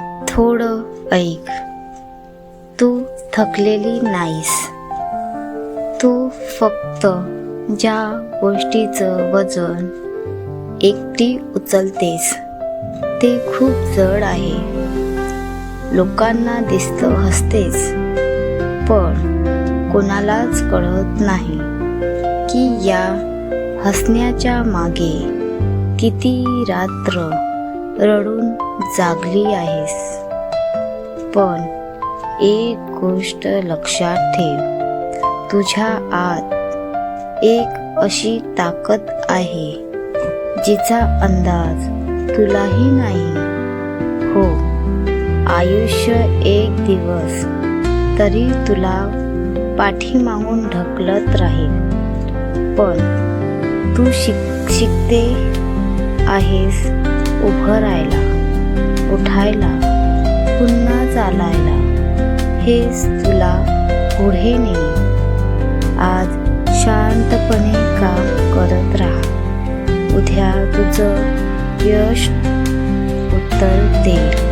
थोडं ऐक. तू थकलेली नाहीस. तू फक्त ज्या गोष्टीचं वजन एकटी उचलतेस ते खूप जड आहे. लोकांना दिसतं हसतेस पण कोणालाच कळत नाही की या हसण्याच्या मागे किती रात्र रडून जागली आहेस. पण एक गोष्ट लक्षात ठेव. तुझ्या आत एक अशी ताकद आहे जिचा अंदाज तुलाही नाही. हो आयुष्य एक दिवस तरी तुला पाठीमागून ढकलत राहील. पण तू शिक शिकते आहेस उभं राहायला उठायला पुन्हा चालायला. हेच तुला पुढे नेईल. आज शांतपणे काम करत राहा. उद्या तुझं यश उत्तर देईल.